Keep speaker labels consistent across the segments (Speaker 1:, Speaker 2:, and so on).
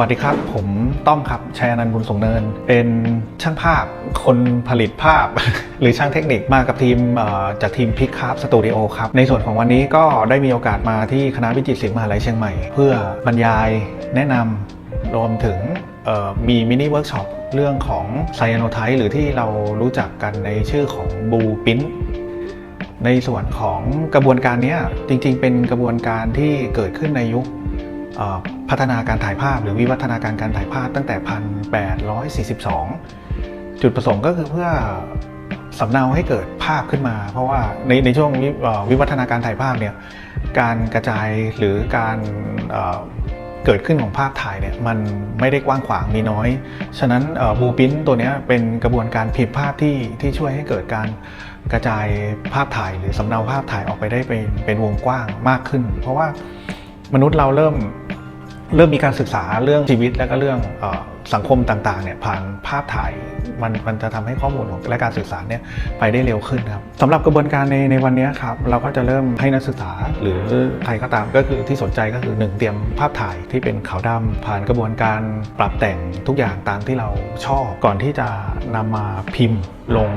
Speaker 1: วัสดีครับ ผมต้อมครับชัยนันต์บุญสงเนิน เป็นช่างภาพคนผลิตภาพ หรือช่างเทคนิคมากับทีมจากทีมพิกค r า t สตูดิโอครับ ในส่วนของวันนี้ก็ได้มีโอกาสมาที่คณะวิจิตรศิลป์มหาลัยเชียงใหม่ เพื่อบรรยายแนะนำรวมถึงมีมินิเวิร์กช็อปเรื่องของไซยาโนไทหรือที่เรารู้จักกันในชื่อของบูปินในส่วนของกระบวนการนี้จริงๆ เป็นกระบวนการที่เกิดขึ้นในยุค พัฒนาการถ่ายภาพหรือวิวัฒนาการการถ่ายภาพตั้งแต่ 1842 จุดประสงค์ก็คือเพื่อสำเนาให้เกิดภาพขึ้นมา เพราะว่าในในช่วงวิวิวัฒนาการถ่ายภาพเนี่ยการกระจายหรือการเเกิดขึ้นของภาพถ่ายเนี่ยมันไม่ได้กว้างขวางมีน้อย ฉะนั้นบูปินตัวนี้เป็นกระบวนการพิมพ์ภาพที่ที่ช่วยให้เกิดการกระจายภาพถ่ายหรือสำเนาภาพถ่ายออกไปได้เป็นเป็นวงกว้างมากขึ้น เพราะว่ามนุษย์เราเริ่ม เริ่มมีการศึกษาเรื่องชีวิตและก็เรื่องสังคมต่างๆเนี่ยผ่านภาพถ่ายมันมันจะทำให้ข้อมูลของและการสื่อสารเนี่ยไปได้เร็วขึ้นครับสำหรับกระบวนการในในวันนี้ครับเราก็จะเริ่มให้นักศึกษาหรือใครก็ตามก็คือที่สนใจก็คือหนึ่งเตรียมภาพถ่ายที่เป็นขาวดำผ่านกระบวนการปรับแต่งทุกอย่างตามที่เราชอบก่อนที่จะนำมาพิมพ์ลง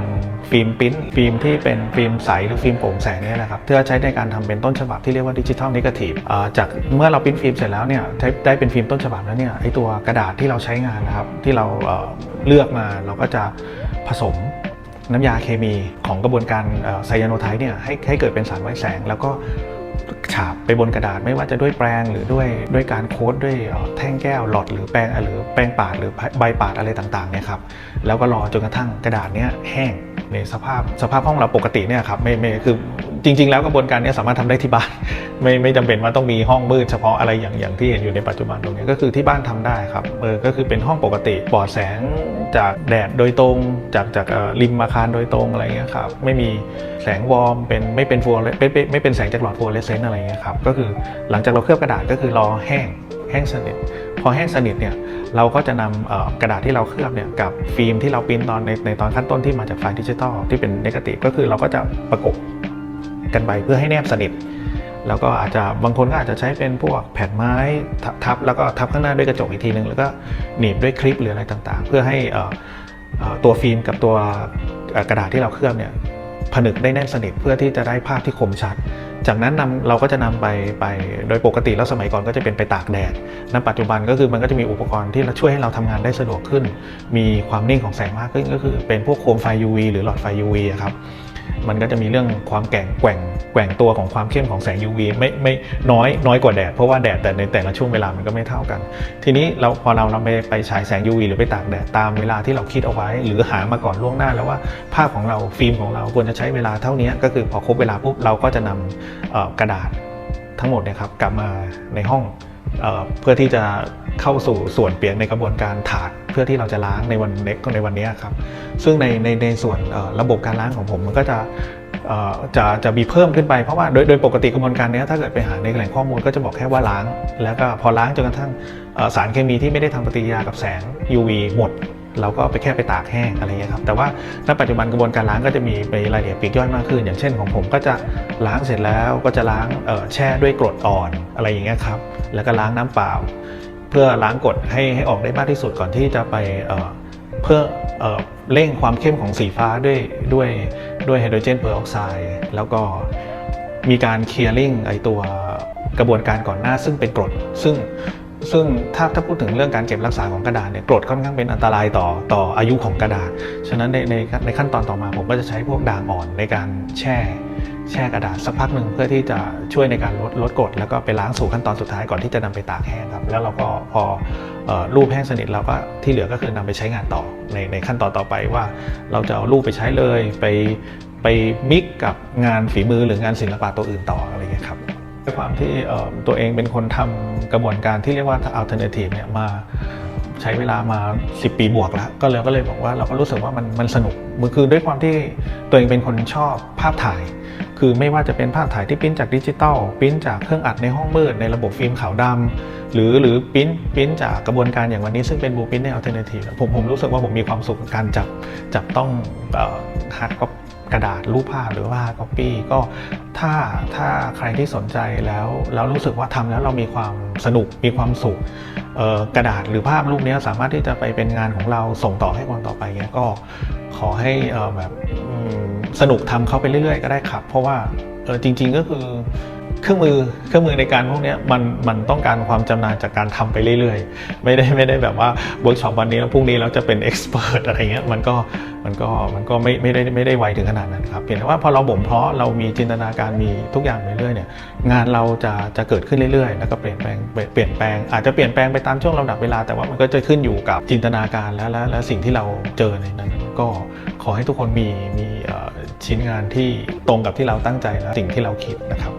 Speaker 1: ฟิล์มปริ้นฟิล์มที่เป็นฟิล์มใสหรือฟิล์มโปร่งแสงนี่ยนะครับเพื่อใช้ในการทำเป็นต้นฉบับที่เรียกว่าดิจิทัลนิเกทีฟจากเมื่อเราปริ้นฟิล์มเสร็จแล้วเนี่ยได้ได้เป็นฟิล์มต้นฉบับแล้วเนี่ยไอตัวกระดาษที่เราใช้งานนะครับที่เราเลือกมาเราก็จะผสมน้ำยาเคมีของกระบวนการไซยาโนไทป์เนี่ยให้ให้เกิดเป็นสารไว้แสง แล้วก็ฉาบไปบนกระดาษไม่ว่าจะด้วยแปรงหรือด้วยด้วยการโค้ดด้วยแท่งแก้วหลอดหรือแปรงหรือแปรงปาดหรือใบปาดอะไรต่างๆเนี่ยครับแล้วก็รอจนกระทั่งกระดาษเนี้ยแห้งในสภาพสภาพห้องเราปกติเนี่ยครับไม่ไม่คือจริง ๆ แล้วกระบวนการนี้สามารถทำได้ที่บ้าน ไม่ไม่จำเป็นว่าต้องมีห้องมืดเฉพาะอะไรอย่างอย่างที่เห็นอยู่ในปัจจุบันตรงนี้ก็คือที่บ้านทำได้ครับเออก็คือเป็นห้องปกติปลอดแสงจากแดดโดยตรง จากจากริมอาคารโดยตรงอะไรเงี้ยครับไม่มีแสงวอร์มเป็นไม่เป็นฟัวไม่ไม่ไม่เป็นแสงจากหลอดฟลูออเรสเซนต์อะไรเงี้ยครับก็คือหลังจากเราเคลือบกระดาษก็คือรอแห้งแห้งสนิทพอแห้งสนิทเนี่ยเราก็จะนำกระดาษที่เราเคลือบเนี่ยกับฟิล์มที่เราปริ้นตอนในในตอนขั้นต้นที่มาจากไฟล์ดิจิตอลที่เป็นเนกาทีฟก็คือเราก็จะประกบกันไปเพื่อให้แนบสนิทแล้วก็อาจจะบางคนก็อาจจะใช้เป็นพวกแผ่นไม้ทับทับแล้วก็ทับข้างหน้าด้วยกระจกอีกทีหนึ่งแล้วก็หนีบด้วยคลิปหรืออะไรต่างๆ เพื่อให้ตัวฟิล์มกับตัวกระดาษที่เราเคลือบเนี่ยผนึกได้แน่นสนิทเพื่อที่จะได้ภาพที่คมชัด จากนั้นนำเราก็จะนำไปไปโดยปกติแล้วสมัยก่อนก็จะเป็นไปตากแดดณปัจจุบันก็คือมันก็จะมีอุปกรณ์ที่ช่วยให้เราทำงานได้สะดวกขึ้น มีความนิ่งของแสงมากขึ้นก็คือเป็นพวกโคมไฟ UV หรือหลอดไฟ UV ครับ มันก็จะมีเรื่องความแก่งแกว่งแกว่งตัวของความเข้มของแสง UV ไม่ไม่น้อยน้อยกว่าแดด เพราะว่าแดดแต่ในแต่ละช่วงเวลามันก็ไม่เท่ากัน ทีนี้เราพอเราเราไปไปฉายแสง UV หรือไปตากแดดตามเวลาที่เราคิดเอาไว้ หรือหามาก่อนล่วงหน้าแล้วว่าภาพของเราฟิล์มของเราควรจะใช้เวลาเท่านี้ก็คือพอครบเวลาปุ๊บเราก็จะนำเอ่อกระดาษทั้งหมดนยครับกลับมาในห้องเพื่อที่จะ เข้าสู่ส่วนเปลี่ยนในกระบวนการถาดเพื่อที่เราจะล้างในวันเน็กในวันนี้ครับซึ่งในในในส่วนระบบการล้างของผมมันก็จะจะจะมีเพิ่มขึ้นไปเพราะว่าโดยโดยปกติกระบวนการนี้ถ้าเกิดไปหาในแหล่งข้อมูลก็จะบอกแค่ว่าล้าง แล้วก็พอล้างจนกระทั่งสารเคมีที่ไม่ได้ทำปฏิกิริยากับแสง UV หมดเราก็ไปแค่ไปตากแห้งอะไรเงี้ยครับแต่ว่าณปัจจุบันกระบวนการล้างก็จะมีไปรายละเอียดปีกย่อยมากขึ้น อย่างเช่นของผมก็จะล้างเสร็จแล้วก็จะล้างแช่ด้วยกรดอ่อนอะไรอย่างเงี้ยครับแล้วก็ล้างน้ำเปล่า เพื่อล้างกรดให้ให้ออกได้มากที่สุดก่อนที่จะไปเเพื่อเอ่อเร่งความเข้มของสีฟ้าด้วยด้วยด้วยไฮโดรเจนเปอร์ออกไซด์แล้วก็มีการเคลียร์ลิงไอตัวกระบวนการก่อนหน้าซึ่งเป็นกรด ซึ่งซึ่งถ้าถ้าพูดถึงเรื่องการเก็บรักษาของกระดาษเนี่ยกรดค่อนข้างเป็นอันตรายต่อต่ออายุของกระดาษ ฉะนั้นในในในขั้นตอนต่อมาผมก็จะใช้พวกด่างอ่อนในการแช่ แช่กระดาษสักพักหนึ่งเพื่อที่จะช่วยในการลดลดกรดแล้วก็ไปล้างสู่ขั้นตอนสุดท้ายก่อนที่จะนำไปตากแห้งครับ แล้วเราก็พอออรูปแห้งสนิทเราก็ที่เหลือก็คือนำไปใช้งานต่อในในขั้นตอนต่อไปว่า เราจะเอารูปไปใช้เลยไปไปมิกกับงานฝีมือหรืองานศิลปะตัวอื่นต่ออะไรอย่างเงี้ยครับด้วยความที่ตัวเองเป็นคนทำกระบวนการที่เรียกว่า alternative เนี่ยมาใช้เวลามา 10 ปีบวกแล้ว ก็เลยก็เลยบอกว่าเราก็รู้สึกว่ามันมันสนุกมือคือด้วยความที่ตัวเองเป็นคนชอบภาพถ่าย คือไม่ว่าจะเป็นภาพถ่ายที่ปริ้นจากดิจิตอลปริ้นจากเครื่องอัดในห้องมืดในระบบฟิล์มขาวดำหรือหรือปริ้นปริ้นจากกระบวนการอย่างวันนี้ซึ่งเป็นบูปริ้นในอัลเทอร์เนทีฟผมผมรู้สึกว่าผมมีความสุขกับการจับจับต้องฮาร์ดก็กระดาษรูปภาพหรือว่าก๊อปปี้ก็ถ้าถ้าใครที่สนใจแล้วแล้วรู้สึกว่าทำแล้วเรามีความสนุกมีความสุขกระดาษหรือภาพรูปนี้สามารถที่จะไปเป็นงานของเราส่งต่อให้คนต่อไปเงี้ยก็ขอให้อ่อแบบ สนุกทำเขาไปเรื่อยๆ ก็ได้ครับ เพราะว่าเออจริง ๆก็คือ เครื่องมือเครื่องมือในการพวกนี้มันมันต้องการความจำนาญจากการทำไปเรื่อยๆ ไม่ได้ไม่ได้แบบว่าเวิร์กช็อปวันนี้แล้วพรุ่งนี้เราจะเป็นเอ็กซ์เพรสอะไรเงี้ยมันก็มันก็มันก็ไม่ไม่ได้ไม่ได้ไวถึงขนาดนั้นครับเพียงแต่ว่าพอเราบ่มเพาะเรามีจินตนาการมีทุกอย่างไปเรื่อยเนี่ยงานเราจะจะเกิดขึ้นเรื่อยๆ แล้วก็เปลี่ยนแปลงเปลี่ยนแปลงอาจจะเปลี่ยนแปลงไปตามช่วงลำดับเวลาแต่ว่ามันก็จะขึ้นอยู่กับจินตนาการและและและสิ่งที่เราเจอในนั้นก็ขอให้ทุกคนมีมีชิ้นงานที่ตรงกับที่เราตั้งใจและสิ่งที่เราคิดนะครับ